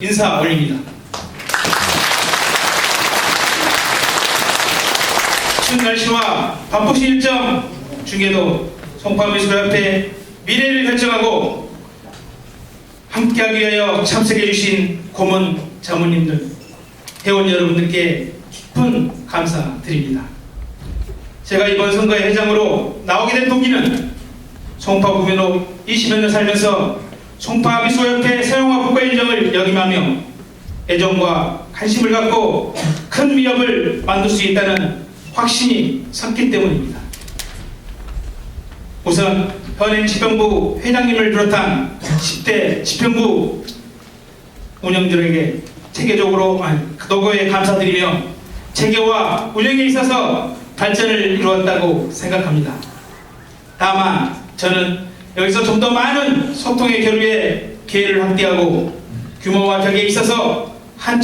인사 올립니다. 추운 날씨와 바쁘신 일정 중에도 송파미술협회 미래를 결정하고 함께하기 위하여 참석해 주신 고문 자모님들, 회원 여러분들께 깊은 감사드립니다. 제가 이번 선거의 회장으로 나오게 된 동기는 송파 구면로 20여 년 살면서 송파 미술협회 서영화 역임하며 애정과 관심을 갖고 큰 위협을 만들 수 있다는 확신이 섰기 때문입니다. 우선 현행 지평부 회장님을 비롯한 10대 지평부 운영들에게 체계적으로 노고에 감사드리며 체계와 운영에 있어서 발전을 이루었다고 생각합니다. 다만 저는 여기서 좀 더 많은 소통의 교류에 기회를 확대하고 규모와 격에 있어서 한